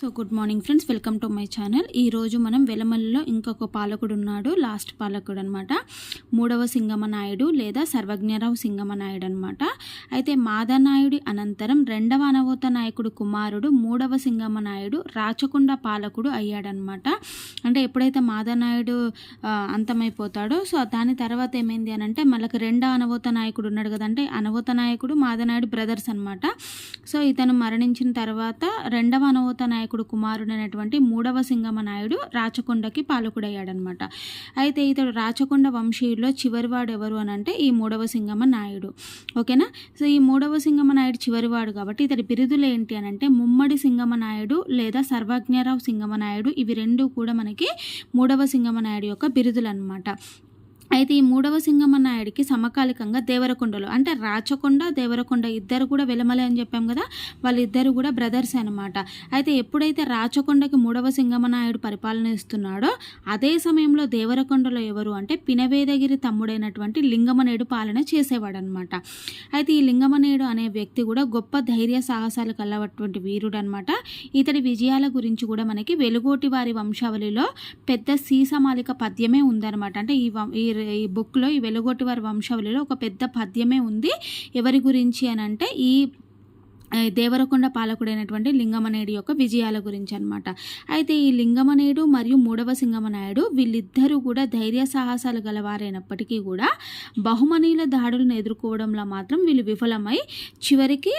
So good morning friends welcome to my channel. ఈరోజు మనం వెలమల్లిలో ఇంకొక పాలకుడు ఉన్నాడు లాస్ట్ పాలకుడు అనమాట మూడవ సింగమనాయుడు లేదా సర్వజ్ఞరావు సింగమ నాయుడు అనమాట అయితే మాదనాయుడి అనంతరం రెండవ అనవోత నాయకుడు కుమారుడు మూడవ సింగమనాయుడు రాచకొండ పాలకుడు అయ్యాడనమాట అంటే ఎప్పుడైతే మాదనాయుడు అంతమైపోతాడో సో దాని తర్వాత ఏమైంది అని అంటే మనకు రెండవ అనవోత నాయకుడు ఉన్నాడు కదంటే అనవోత నాయకుడు మాదనాయుడు బ్రదర్స్ అనమాట సో ఇతను మరణించిన తర్వాత రెండవ అనవోత నాయకుడు కుమారుడు అయినటువంటి మూడవ సింగమ నాయుడు రాచకొండకి పాలకుడయ్యాడనమాట. అయితే ఇతడు రాచకొండ వంశీయుల్లో చివరివాడు ఎవరు అని అంటే ఈ మూడవ సింగమ నాయుడు. ఓకేనా? సో ఈ మూడవ సింగమ నాయుడు చివరివాడు కాబట్టి ఇతడి బిరుదులు ఏంటి అని అంటే ముమ్మడి సింగమ నాయుడు లేదా సర్వజ్ఞరావు సింగమ నాయుడు ఇవి రెండు కూడా మనకి మూడవ సింగమ నాయుడు యొక్క బిరుదులు అనమాట అయితే ఈ మూడవ సింగమనాయుడికి సమకాలికంగా దేవరకొండలో అంటే రాచకొండ దేవరకొండ ఇద్దరు కూడా వెలమలే అని చెప్పాం కదా వాళ్ళిద్దరు కూడా బ్రదర్స్ అనమాట అయితే ఎప్పుడైతే రాచకొండకి మూడవ సింగమనాయుడు పరిపాలన ఇస్తున్నాడో అదే సమయంలో దేవరకొండలో ఎవరు అంటే పినవేదగిరి తమ్ముడైనటువంటి లింగమనేడు పాలన చేసేవాడనమాట అయితే ఈ లింగమనేడు అనే వ్యక్తి కూడా గొప్ప ధైర్య సాహసాలు కలవటువంటి వీరుడు అనమాట ఇతడి విజయాల గురించి కూడా మనకి వెలుగోటి వారి వంశావళిలో పెద్ద సీసమాలిక పద్యమే ఉందన్నమాట. అంటే ఈ వం- ఈ ఈ బుక్లో ఈ వెలుగోటి వారి వంశావళిలో ఒక పెద్ద పద్యమే ఉంది. ఎవరి గురించి అని అంటే ఈ దేవరకొండ పాలకుడైనటువంటి లింగమనేడు యొక్క విజయాల గురించి అనమాట అయితే ఈ లింగమనేయుడు మరియు మూడవ సింగమనాయుడు వీళ్ళిద్దరూ కూడా ధైర్య సాహసాలు గలవారైనప్పటికీ కూడా బహుమనీయుల దాడులను ఎదుర్కోవడంలో మాత్రం వీళ్ళు విఫలమై చివరికి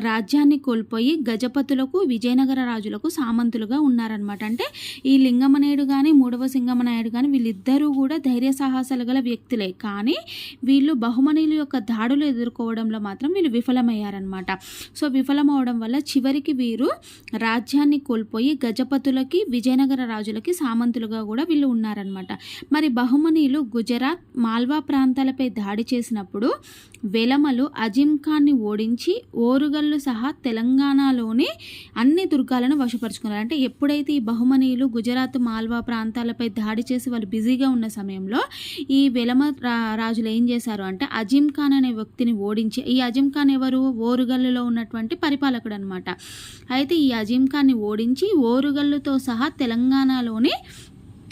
రాజ్యాన్ని కోల్పోయి గజపతులకు విజయనగర రాజులకు సామంతులుగా ఉన్నారనమాట అంటే ఈ లింగమనేడు కానీ మూడవ సింగమనాయుడు కానీ వీళ్ళిద్దరూ కూడా ధైర్య సాహసాలు గల వ్యక్తులే. కానీ వీళ్ళు బహుమనీయుల యొక్క దాడులు ఎదుర్కోవడంలో మాత్రం వీళ్ళు విఫలమయ్యారనమాట సో విఫలమవడం వల్ల చివరికి వీరు రాజ్యాన్ని కోల్పోయి గజపతులకి విజయనగర రాజులకి సామంతులుగా కూడా వీళ్ళు ఉన్నారనమాట మరి బహుమనీయులు గుజరాత్ మాల్వా ప్రాంతాలపై దాడి చేసినప్పుడు వెలమలు అజిం ఖాన్ని ఓడించి ఓరుగల్లు సహా తెలంగాణలోనే అన్ని దుర్గాలను వశపరుచుకున్నారు. అంటే ఎప్పుడైతే ఈ బహుమనీయులు గుజరాత్ మాల్వా ప్రాంతాలపై దాడి చేసి వాళ్ళు బిజీగా ఉన్న సమయంలో ఈ వెలమ రాజులు ఏం చేశారు అంటే అజిమ్ ఖాన్ అనే వ్యక్తిని ఓడించి ఈ అజిమ్ ఖాన్ ఎవరు? ఓరుగల్లులో ఉన్నటువంటి పరిపాలకుడు అనమాట అయితే ఈ అజిమ్ ఖాన్ని ఓడించి ఓరుగల్లుతో సహా తెలంగాణలోనే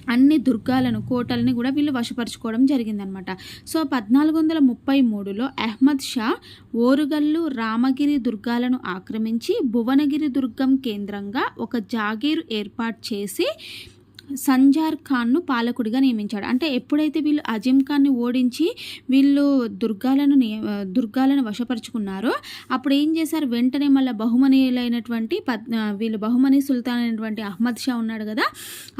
అన్ని దుర్గాలను కోటల్ని కూడా వీళ్ళు వశపరుచుకోవడం జరిగిందనమాట. సో పద్నాలుగు వందల ముప్పై మూడులో అహ్మద్ షా ఓరుగల్లు రామగిరి దుర్గాలను ఆక్రమించి భువనగిరి దుర్గం కేంద్రంగా ఒక జాగీరు ఏర్పాటు చేసి సంజార్ ఖాన్ను పాలకుడిగా నియమించాడు. అంటే ఎప్పుడైతే వీళ్ళు అజిం ఖాన్ని ఓడించి వీళ్ళు దుర్గాలను నియ- దుర్గాలను వశపరుచుకున్నారో అప్పుడు ఏం చేశారు? వెంటనే మళ్ళీ బహుమనీయులైనటువంటి పద్ వీళ్ళు బహుమనీ సుల్తాన్ అయినటువంటి అహ్మద్ షా ఉన్నాడు కదా?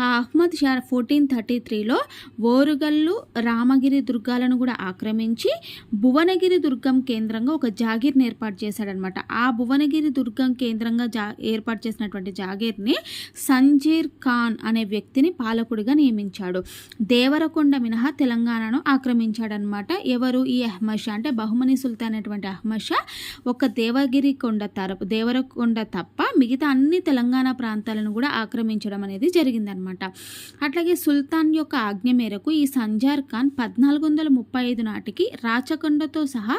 ఆ అహ్మద్ షా ఫోర్టీన్ థర్టీ త్రీలో ఓరుగల్లు రామగిరి దుర్గాలను కూడా ఆక్రమించి భువనగిరి దుర్గం కేంద్రంగా ఒక జాగీర్ని ఏర్పాటు చేశాడనమాట ఆ భువనగిరి దుర్గం కేంద్రంగా జా ఏర్పాటు చేసినటువంటి జాగీర్ని సంజీర్ ఖాన్ అనే వ్యక్తి వ్యక్తిని పాలకుడిగా నియమించాడు. దేవరకొండ మినహా తెలంగాణను ఆక్రమించాడనమాట ఎవరు? ఈ అహ్మద్ షా అంటే బహుమని సుల్తాన్ అనేటువంటి అహ్మద్ షా ఒక దేవగిరి కొండ తరపు దేవరకొండ తప్ప మిగతా అన్ని తెలంగాణ ప్రాంతాలను కూడా ఆక్రమించడం అనేది జరిగిందనమాట అట్లాగే సుల్తాన్ యొక్క ఆజ్ఞ మేరకు ఈ సంజార్ ఖాన్ పద్నాలుగు వందల ముప్పై ఐదు నాటికి రాచకొండతో సహా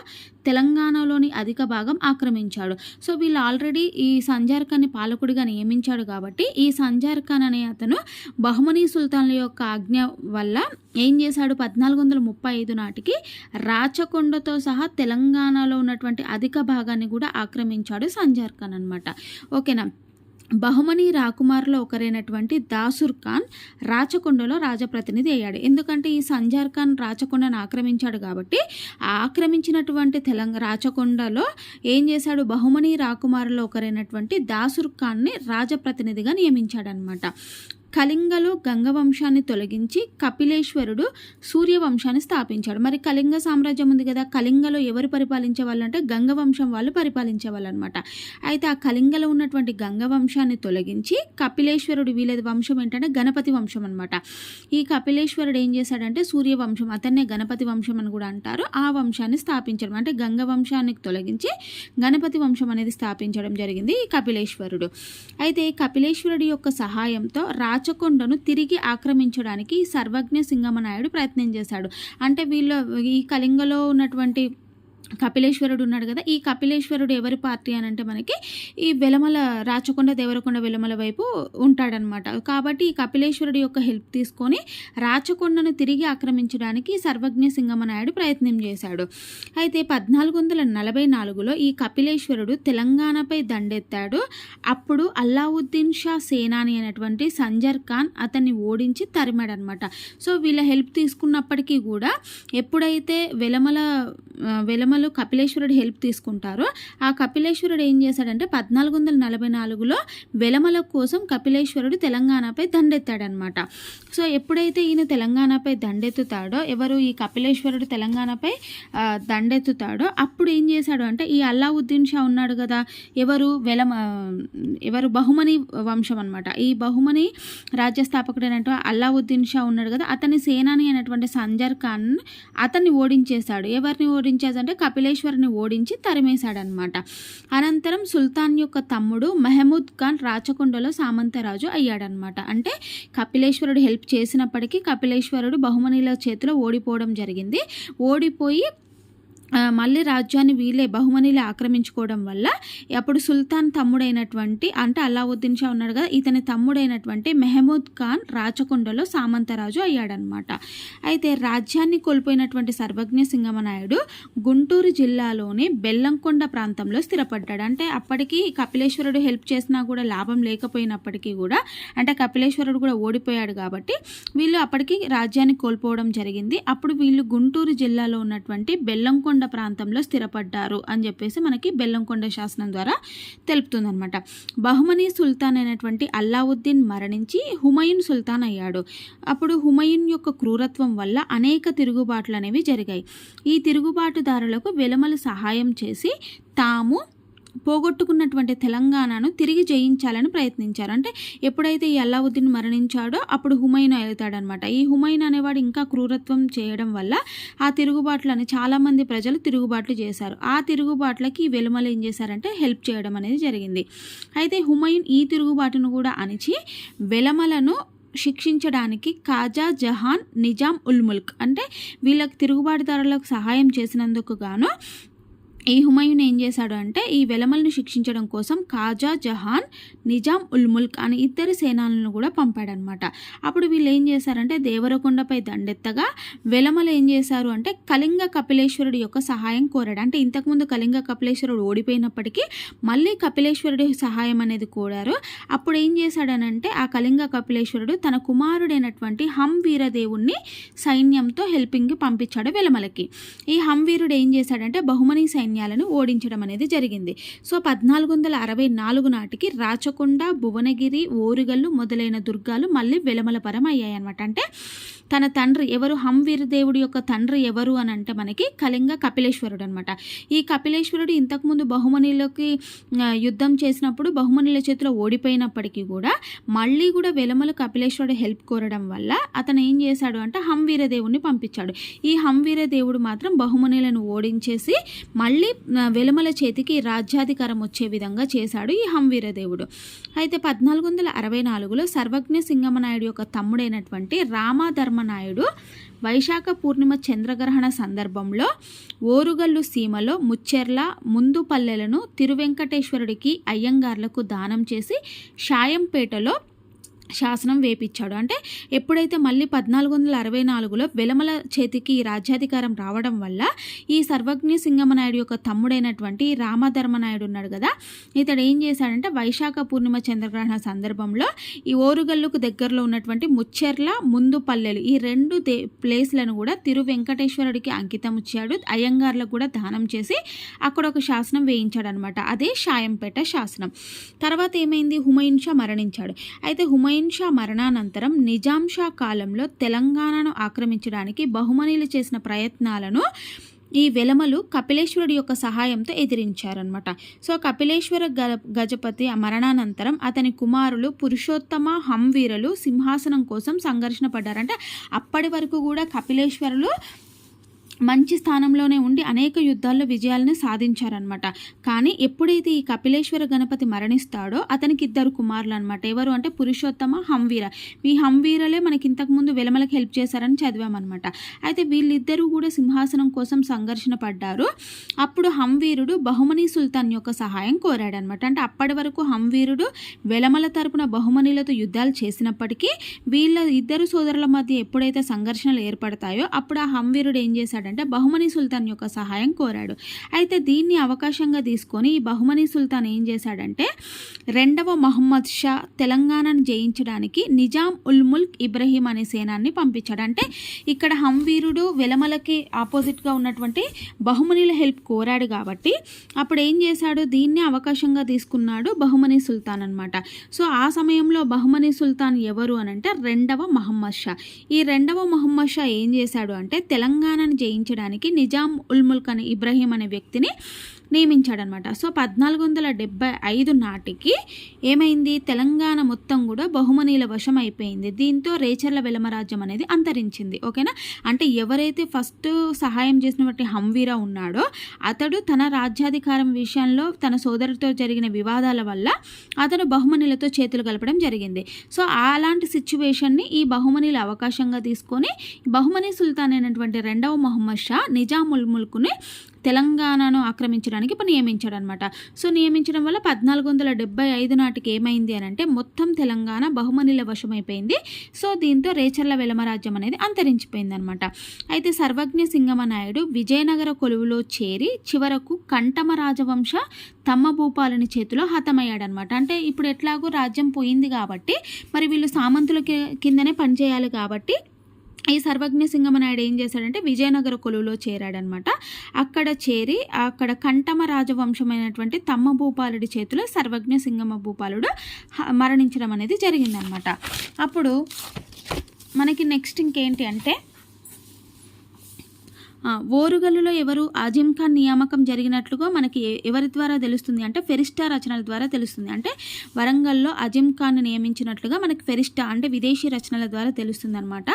తెలంగాణలోని అధిక భాగం ఆక్రమించాడు. సో వీళ్ళు ఆల్రెడీ ఈ సంజార్ ఖాన్ని పాలకుడిగా నియమించాడు కాబట్టి ఈ సంజార్ ఖాన్ అనే అతను బహుమనీ సుల్తాన్ల యొక్క ఆజ్ఞ వల్ల ఏం చేశాడు? పద్నాలుగు వందల ముప్పై ఐదు నాటికి రాచకొండతో సహా తెలంగాణలో ఉన్నటువంటి అధిక భాగాన్ని కూడా ఆక్రమించాడు సంజార్ ఖాన్ అనమాట ఓకేనా? బహుమని రాకుమార్లో ఒకరైనటువంటి దాసుర్ ఖాన్ రాచకొండలో రాజప్రతినిధి అయ్యాడు. ఎందుకంటే ఈ సంజార్ ఖాన్ రాచకొండను ఆక్రమించాడు కాబట్టి ఆక్రమించినటువంటి తెలంగాణ రాచకొండలో ఏం చేశాడు? బహుమని రాకుమారులో ఒకరైనటువంటి దాసుర్ ఖాన్ని రాజప్రతినిధిగా నియమించాడనమాట కళింగలో గంగవంశాన్ని తొలగించి కపిలేశ్వరుడు సూర్యవంశాన్ని స్థాపించాడు. మరి కళింగ సామ్రాజ్యం ఉంది కదా కళింగలో ఎవరు పరిపాలించే వాళ్ళు అంటే గంగవంశం వాళ్ళు పరిపాలించే వాళ్ళు అనమాట అయితే ఆ కళింగలో ఉన్నటువంటి గంగవంశాన్ని తొలగించి కపిలేశ్వరుడు వీళ్ళ వంశం ఏంటంటే గణపతి వంశం అనమాట ఈ కపిలేశ్వరుడు ఏం చేశాడంటే సూర్యవంశం అతన్నే గణపతి వంశం అని కూడా అంటారు ఆ వంశాన్ని స్థాపించడం. అంటే గంగ వంశాన్ని తొలగించి గణపతి వంశం అనేది స్థాపించడం జరిగింది ఈ కపిలేశ్వరుడు. అయితే కపిలేశ్వరుడి యొక్క సహాయంతో రాచకొండను తిరిగి ఆక్రమించడానికి ఈ సర్వజ్ఞ సింగమనాయుడు ప్రయత్నం చేశాడు. అంటే వీళ్ళు ఈ కళింగలో ఉన్నటువంటి కపిలేశ్వరుడు ఉన్నాడు కదా ఈ కపిలేశ్వరుడు ఎవరి పార్టీ అని అంటే మనకి ఈ వెలమల రాచకొండ దేవరకొండ వెలమల వైపు ఉంటాడనమాట. కాబట్టి ఈ కపిలేశ్వరుడు యొక్క హెల్ప్ తీసుకొని రాచకొండను తిరిగి ఆక్రమించడానికి సర్వజ్ఞ సింగమ నాయుడు ప్రయత్నం చేశాడు. అయితే పద్నాలుగు వందల నలభై నాలుగులో ఈ కపిలేశ్వరుడు తెలంగాణపై దండెత్తాడు. అప్పుడు అల్లావుద్దీన్ షా సేనాని అయినటువంటి సంజర్ ఖాన్ అతన్ని ఓడించి తరిమాడనమాట. సో వీళ్ళ హెల్ప్ తీసుకున్నప్పటికీ కూడా ఎప్పుడైతే వెలమల వెలమల వెలమలు కపిలేశ్వరుడు హెల్ప్ తీసుకుంటారో. ఆ కపిలేశ్వరుడు ఏం చేశాడంటే పద్నాలుగు వందల నలభై నాలుగులో వెలమల కోసం కపిలేశ్వరుడు తెలంగాణపై దండెత్తాడనమాట. సో ఎప్పుడైతే ఈయన తెలంగాణపై దండెత్తుతాడో ఎవరు ఈ కపిలేశ్వరుడు తెలంగాణపై దండెత్తుతాడో అప్పుడు ఏం చేశాడు అంటే ఈ అల్లావుద్దీన్ షా ఉన్నాడు కదా ఎవరు వెలమ ఎవరు బహుమని వంశం అనమాట ఈ బహుమని రాజ్యస్థాపకుడైనటువంటి అల్లావుద్దీన్ షా ఉన్నాడు కదా అతని సేనాని అయినటువంటి సంజర్ ఖాన్ అతన్ని ఓడించేశాడు. ఎవరిని ఓడించేదంటే కపిలేశ్వరుని ఓడించి తరిమేశాడనమాట అనంతరం సుల్తాన్ యొక్క తమ్ముడు మెహమూద్ ఖాన్ రాచకొండలో సామంతరాజు అయ్యాడనమాట అంటే కపిలేశ్వరుడు హెల్ప్ చేసినప్పటికీ కపిలేశ్వరుడు బహుమనిల చేతిలో ఓడిపోవడం జరిగింది. ఓడిపోయి మళ్ళీ రాజ్యాన్ని వీళ్ళే బహుమనిలే ఆక్రమించుకోవడం వల్ల అప్పుడు సుల్తాన్ తమ్ముడైనటువంటి అంటే అల్లావుద్దీన్ షా ఉన్నాడు కదా ఇతని తమ్ముడైనటువంటి మెహమూద్ ఖాన్ రాచకొండలో సామంతరాజు అయ్యాడనమాట అయితే రాజ్యాన్ని కోల్పోయినటువంటి సర్వజ్ఞ సింగమనాయుడు గుంటూరు జిల్లాలోని బెల్లంకొండ ప్రాంతంలో స్థిరపడ్డాడు. అంటే అప్పటికి కపిలేశ్వరుడు హెల్ప్ చేసినా కూడా లాభం లేకపోయినప్పటికీ కూడా అంటే కపిలేశ్వరుడు కూడా ఓడిపోయాడు కాబట్టి వీళ్ళు అప్పటికి రాజ్యాన్ని కోల్పోవడం జరిగింది. అప్పుడు వీళ్ళు గుంటూరు జిల్లాలో ఉన్నటువంటి బెల్లంకొండ ప్రాంతంలో స్థిరపడ్డారు అని చెప్పేసి మనకి బెల్లంకొండ శాసనం ద్వారా తెలుపుతుందనమాట బహుమనీ సుల్తాన్ అయినటువంటి అల్లావుద్దీన్ మరణించి హుమయూన్ సుల్తాన్ అయ్యాడు. అప్పుడు హుమయూన్ యొక్క క్రూరత్వం వల్ల అనేక తిరుగుబాట్లు అనేవి జరిగాయి. ఈ తిరుగుబాటుదారులకు వెలమలు సహాయం చేసి తాము పోగొట్టుకున్నటువంటి తెలంగాణను తిరిగి జయించాలని ప్రయత్నించారు. అంటే ఎప్పుడైతే ఈ అల్లావుద్దీన్ మరణించాడో అప్పుడు హుమైన్ వెళ్తాడనమాట ఈ హుమైన్ అనేవాడు ఇంకా క్రూరత్వం చేయడం వల్ల ఆ తిరుగుబాట్లను చాలామంది ప్రజలు తిరుగుబాట్లు చేశారు. ఆ తిరుగుబాట్లకి వెలుమలు ఏం చేశారంటే హెల్ప్ చేయడం అనేది జరిగింది. అయితే హుమైన్ ఈ తిరుగుబాటును కూడా అణిచి వెలమలను శిక్షించడానికి కాజా జహాన్ నిజాం ఉల్ ముల్క్ అంటే వీళ్ళకి తిరుగుబాటుదారులకు సహాయం చేసినందుకు గాను ఈ హుమాయూన్ ఏం చేశాడు అంటే ఈ వెలమలను శిక్షించడం కోసం కాజా జహాన్ నిజాం ఉల్ ముల్క్ అని ఇద్దరు సేనాలను కూడా పంపాడనమాట. అప్పుడు వీళ్ళు ఏం చేశారంటే దేవరకొండపై దండెత్తగా వెలమలు ఏం చేశారు అంటే కళింగ కపిలేశ్వరుడి యొక్క సహాయం కోరాడు. అంటే ఇంతకుముందు కళింగ కపిలేశ్వరుడు ఓడిపోయినప్పటికీ మళ్ళీ కపిలేశ్వరుడి సహాయం అనేది కోరారు. అప్పుడు ఏం చేశాడనంటే ఆ కళింగ కపిలేశ్వరుడు తన కుమారుడైనటువంటి హం వీరదేవుణ్ణి సైన్యంతో హెల్పింగ్కి పంపించాడు వెలమలకి. ఈ హం వీరుడు ఏం చేశాడంటే బహుమని సైన్యం సైన్యాలను ఓడించడం అనేది జరిగింది. సో పద్నాలుగు వందల అరవై నాలుగు నాటికి రాచకొండ భువనగిరి ఓరుగల్లు మొదలైన దుర్గాలు మళ్ళీ వెలమలపరం అయ్యాయి అనమాట అంటే తన తండ్రి ఎవరు? హంవీరదేవుడి యొక్క తండ్రి ఎవరు అని అంటే మనకి కళింగ కపిలేశ్వరుడు అనమాట ఈ కపిలేశ్వరుడు ఇంతకుముందు బహుమనిలోకి యుద్ధం చేసినప్పుడు బహుమనుల చేతిలో ఓడిపోయినప్పటికీ కూడా మళ్ళీ కూడా వెలమల కపిలేశ్వరుడు హెల్ప్ కోరడం వల్ల అతను ఏం చేశాడు అంటే హంవీరదేవుడిని పంపించాడు. ఈ హంవీరదేవుడు మాత్రం బహుమనులను ఓడించేసి మళ్ళీ ఆ, వెలుమల చేతికి రాజ్యాధికారం వచ్చే విధంగా చేశాడు ఈ హంవీరదేవుడు. అయితే పద్నాలుగు వందల అరవై నాలుగులో సర్వజ్ఞ సింగమనాయుడు యొక్క తమ్ముడైనటువంటి రామధర్మనాయుడు వైశాఖ పూర్ణిమ చంద్రగ్రహణ సందర్భంలో ఓరుగల్లు సీమలో ముచ్చెర్ల ముందు పల్లెలను తిరువెంకటేశ్వరుడికి అయ్యంగార్లకు దానం చేసి షాయంపేటలో శాసనం వేపించాడు అంటే ఎప్పుడైతే మళ్ళీ పద్నాలుగు వందల అరవై నాలుగులో వెలమల చేతికి ఈ రాజ్యాధికారం రావడం వల్ల ఈ సర్వజ్ఞ సింగమనాయుడు యొక్క తమ్ముడైనటువంటి రామధర్మనాయుడు ఉన్నాడు కదా ఇతడు ఏం చేశాడంటే వైశాఖ పూర్ణిమ చంద్రగ్రహణ సందర్భంలో ఈ ఓరుగల్లుకు దగ్గరలో ఉన్నటువంటి ముచ్చెర్ల ముందు పల్లెలు ఈ రెండు దే ప్లేస్లను కూడా తిరు వెంకటేశ్వరుడికి అంకితం ఇచ్చాడు. అయ్యంగార్లకు కూడా దానం చేసి అక్కడ ఒక శాసనం వేయించాడు అనమాట అదే షాయంపేట శాసనం. తర్వాత ఏమైంది? హుమయూన్ షా మరణించాడు. అయితే హుమయూన్ షా మరణానంతరం నిజాం షా కాలంలో తెలంగాణను ఆక్రమించడానికి బహుమనీలు చేసిన ప్రయత్నాలను ఈ వెలమలు కపిలేశ్వరుడి యొక్క సహాయంతో ఎదిరించారనమాట సో కపిలేశ్వర గ గజపతి మరణానంతరం అతని కుమారులు పురుషోత్తమ హంవీరులు సింహాసనం కోసం సంఘర్షణ పడ్డారంటే. అప్పటి వరకు కూడా కపిలేశ్వరులు మంచి స్థానంలోనే ఉండి అనేక యుద్ధాల్లో విజయాలను సాధించారనమాట కానీ ఎప్పుడైతే ఈ కపిలేశ్వర గణపతి మరణిస్తాడో అతనికి ఇద్దరు కుమారులు అనమాట ఎవరు అంటే పురుషోత్తమ హంవీర. ఈ హంవీరలే మనకి ఇంతకుముందు వెలమలకు హెల్ప్ చేశారని చదివామన్నమాట. అయితే వీళ్ళిద్దరూ కూడా సింహాసనం కోసం సంఘర్షణ పడ్డారు. అప్పుడు హంవీరుడు బహుమని సుల్తాన్ యొక్క సహాయం కోరాడనమాట అంటే అప్పటి వరకు హంవీరుడు వెలమల తరపున బహుమనిలతో యుద్ధాలు చేసినప్పటికీ వీళ్ళ ఇద్దరు సోదరుల మధ్య ఎప్పుడైతే సంఘర్షణలు ఏర్పడతాయో అప్పుడు ఆ హంవీరుడు ఏం చేశాడంటే బహుమని సుల్తాన్ యొక్క సహాయం కోరాడు. అయితే దీన్ని అవకాశంగా తీసుకొని ఈ బహుమని సుల్తాన్ ఏం చేశాడంటే రెండవ మహమ్మద్ షా తెలంగాణను జయించడానికి నిజాం ఉల్ ముల్క్ ఇబ్రహీం అనే సేనాన్ని పంపించాడు. అంటే ఇక్కడ హంవీరుడు వెలమలకి ఆపోజిట్గా ఉన్నటువంటి బహుమనిల హెల్ప్ కోరాడు కాబట్టి అప్పుడు ఏం చేశాడు? దీన్ని అవకాశంగా తీసుకున్నాడు బహుమని సుల్తాన్ అనమాట సో ఆ సమయంలో బహుమని సుల్తాన్ ఎవరు అని అంటే రెండవ మహమ్మద్ షా. ఈ రెండవ మహమ్మద్ షా ఏం చేశాడు అంటే తెలంగాణను జయించడానికి నిజాం ఉల్ ముల్క్ అనే ఇబ్రహీం అనే వ్యక్తిని నియమించాడనమాట. సో పద్నాలుగు వందల డెబ్బై ఐదు నాటికి ఏమైంది? తెలంగాణ మొత్తం కూడా బహుమనీల వశం అయిపోయింది. దీంతో రేచర్ల వెలమరాజ్యం అనేది అంతరించింది. ఓకేనా? అంటే ఎవరైతే ఫస్ట్ సహాయం చేసినటువంటి హంవీరా ఉన్నాడో అతడు తన రాజ్యాధికారం విషయంలో తన సోదరుడితో జరిగిన వివాదాల వల్ల అతను బహుమనులతో చేతులు కలపడం జరిగింది. సో అలాంటి సిచ్యువేషన్ని ఈ బహుమనీల అవకాశంగా తీసుకొని బహుమనీ సుల్తాన్ అయినటువంటి రెండవ మొహమ్మద్ షా నిజాముల్ ముల్కుని తెలంగాణను ఆక్రమించడానికి ఇప్పుడు నియమించాడు అనమాట సో నియమించడం వల్ల పద్నాలుగు వందల డెబ్బై ఐదు నాటికి ఏమైంది అని అంటే మొత్తం తెలంగాణ బహుమనిల వశమైపోయింది. సో దీంతో రేచర్ల వెలమరాజ్యం అనేది అంతరించిపోయింది అనమాట అయితే సర్వజ్ఞ సింగమ నాయుడు విజయనగర కొలువులో చేరి చివరకు కంటమ రాజవంశ తమ్మ భూపాలని చేతిలో హతమయ్యాడనమాట. అంటే ఇప్పుడు ఎట్లాగో రాజ్యం పోయింది కాబట్టి మరి వీళ్ళు సామంతుల కిందనే పనిచేయాలి కాబట్టి ఈ సర్వజ్ఞ సింగమనాయుడు ఏం చేశాడంటే విజయనగర కొలువులో చేరాడనమాట. అక్కడ చేరి అక్కడ కంటమ రాజవంశమైనటువంటి తమ్మ భూపాలుడి చేతిలో సర్వజ్ఞ సింగమ భూపాలుడు మరణించడం అనేది జరిగిందనమాట. అప్పుడు మనకి నెక్స్ట్ ఇంకేంటి అంటే ఓరుగల్లులో ఎవరు ఆజిమ్ ఖాన్ నియామకం జరిగినట్లుగా మనకి ఎవరి ద్వారా తెలుస్తుంది అంటే ఫెరిస్టా రచనల ద్వారా తెలుస్తుంది. అంటే వరంగల్లో అజిమ్ ఖాన్ నియమించినట్లుగా మనకి ఫెరిస్టా అంటే విదేశీ రచనల ద్వారా తెలుస్తుంది అనమాట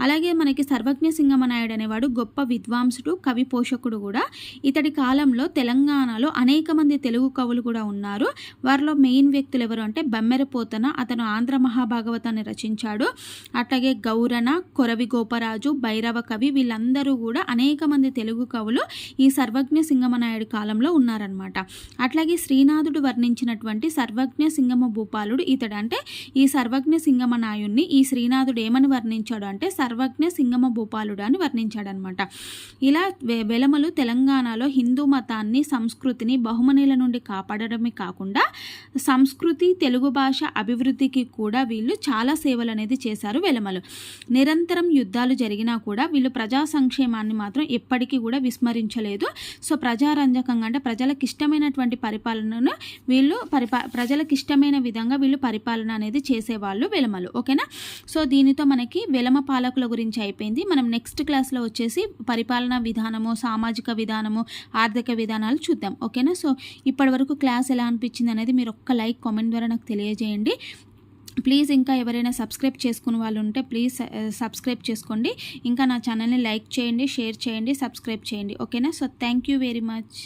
అలాగే మనకి సర్వజ్ఞ సింగమనాయుడు అనేవాడు గొప్ప విద్వాంసుడు కవి పోషకుడు కూడా. ఇతడి కాలంలో తెలంగాణలో అనేక మంది తెలుగు కవులు కూడా ఉన్నారు. వారిలో మెయిన్ వ్యక్తులు ఎవరు అంటే బమ్మెరపోతన అతను ఆంధ్ర మహాభాగవతాన్ని రచించాడు. అట్లాగే గౌరణ కొరవి గోపరాజు భైరవ కవి వీళ్ళందరూ కూడా అనేక మంది తెలుగు కవులు ఈ సర్వజ్ఞ సింగమనాయుడు కాలంలో ఉన్నారనమాట అట్లాగే శ్రీనాథుడు వర్ణించినటువంటి సర్వజ్ఞ సింగమ భూపాలుడు ఇతడు అంటే ఈ సర్వజ్ఞ సింగమనాయుణ్ణి ఈ శ్రీనాథుడు ఏమని వర్ణించాడు అంటే సర్వజ్ఞ సింగమ భూపాలుడు అని వర్ణించాడనమాట ఇలా వెలమలు తెలంగాణలో హిందూ మతాన్ని సంస్కృతిని బహుమనుల నుండి కాపాడడమే కాకుండా సంస్కృతి తెలుగు భాష అభివృద్ధికి కూడా వీళ్ళు చాలా సేవలు అనేది చేశారు వెలమలు. నిరంతరం యుద్ధాలు జరిగినా కూడా వీళ్ళు ప్రజా సంక్షేమాన్ని మాత్రం మాత్రం ఎప్పటికీ కూడా విస్మరించలేదు. సో ప్రజారంజకంగా అంటే ప్రజలకు ఇష్టమైనటువంటి పరిపాలనను వీళ్ళు పరిపా ప్రజలకు ఇష్టమైన విధంగా వీళ్ళు పరిపాలన అనేది చేసేవాళ్ళు వెలమలు. ఓకేనా? సో దీనితో మనకి వెలమ పాలకుల గురించి అయిపోయింది. మనం నెక్స్ట్ క్లాస్లో వచ్చేసి పరిపాలనా విధానము సామాజిక విధానము ఆర్థిక విధానాలు చూద్దాం. ఓకేనా? సో ఇప్పటి వరకు క్లాస్ ఎలా అనిపించింది అనేది మీరు ఒక్క లైక్ కామెంట్ ద్వారా నాకు తెలియజేయండి. ప్లీజ్ ఇంకా ఎవరైనా సబ్స్క్రైబ్ చేసుకున్న వాళ్ళు ఉంటే ప్లీజ్ సబ్స్క్రైబ్ చేసుకోండి. ఇంకా నా ఛానల్ని లైక్ చేయండి షేర్ చేయండి సబ్స్క్రైబ్ చేయండి. ఓకేనా? So thank you very much